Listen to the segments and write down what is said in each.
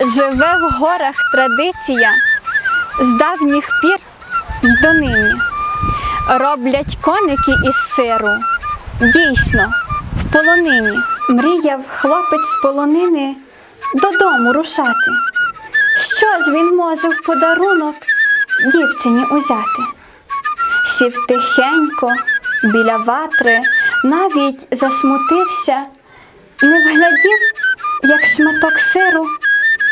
Живе в горах традиція з давніх пір й донині. Роблять коники із сиру. Дійсно, в полонині. Мріяв хлопець з полонини додому рушати. Що ж він може в подарунок дівчині узяти? Сів тихенько біля ватри, навіть засмутився, не вглядів, як шматок сиру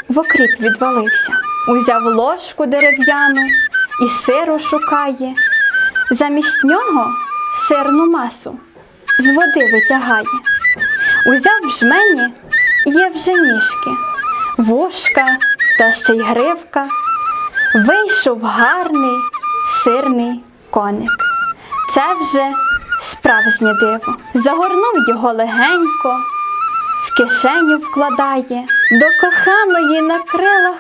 в окріп відвалився. Узяв ложку дерев'яну і сиру шукає. Замість нього сирну масу з води витягає. Узяв в жмені є вже ніжки, вушка та ще й гривка. Вийшов гарний сирний коник. Це вже справжнє диво. Загорнув його легенько, в кишеню вкладає, до коханої на крилах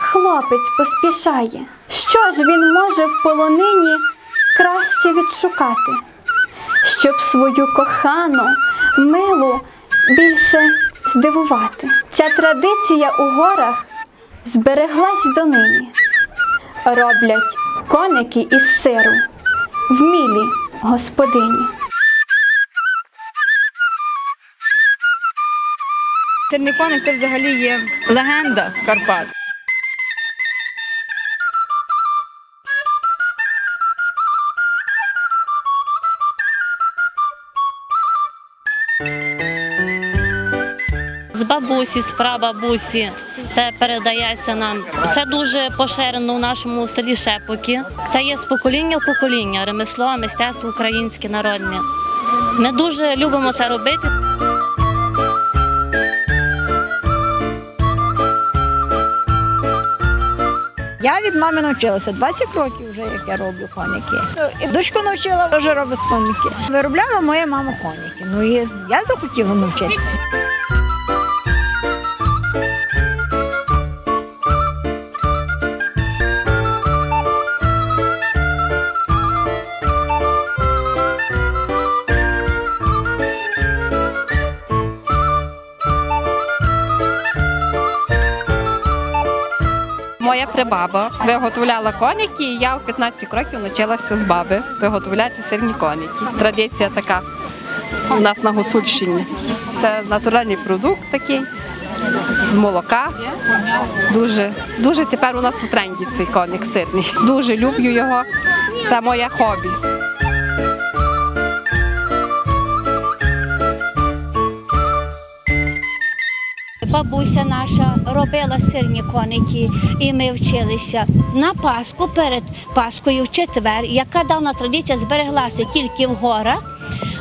хлопець поспішає. Що ж він може в полонині краще відшукати, щоб свою кохану, милу більше здивувати? Ця традиція у горах збереглась донині. Роблять коники із сиру в мілі господині. Сирний коник це взагалі є легенда Карпат. З бабусі, з прабабусі це передається нам. Це дуже поширено в нашому селі Шепоки. Це є з покоління в покоління, ремесло, мистецтво українське народне. Ми дуже любимо це робити. Я від мами навчилася 20 років вже, як я роблю коники. І дочку навчила, вже робить коники. Виробляла моя мама коники. Ну і я захотіла навчитися. Моя прибаба виготовляла коники, і я в 15 років навчилася з баби виготовляти сирні коники. Традиція така у нас на Гуцульщині. Це натуральний продукт такий з молока. Дуже, дуже тепер у нас у тренді цей коник сирний. Дуже люблю його. Це моє хобі. Бабуся наша робила сирні коники, і ми вчилися на Пасху перед Пасхою в четвер, яка давна традиція збереглася тільки в горах.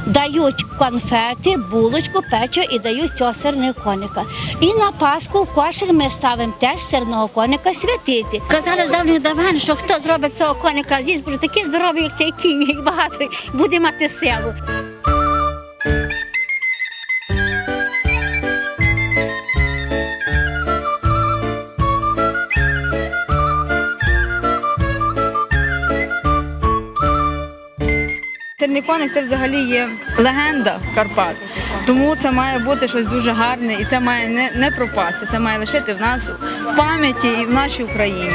Дають конфети, булочку, печиво і дають цього сирного коника. І на Пасху в кошик ми ставимо теж сирного коника святити. Казали з давніх давен, що хто зробить цього коника з'їсть, буде такий здоровий, як цей кінь, і багато буде мати силу. Сирний коник це взагалі є легенда Карпат. Тому це має бути щось дуже гарне і це має не, не пропасти. Це має лишити в нас в пам'яті і в нашій Україні.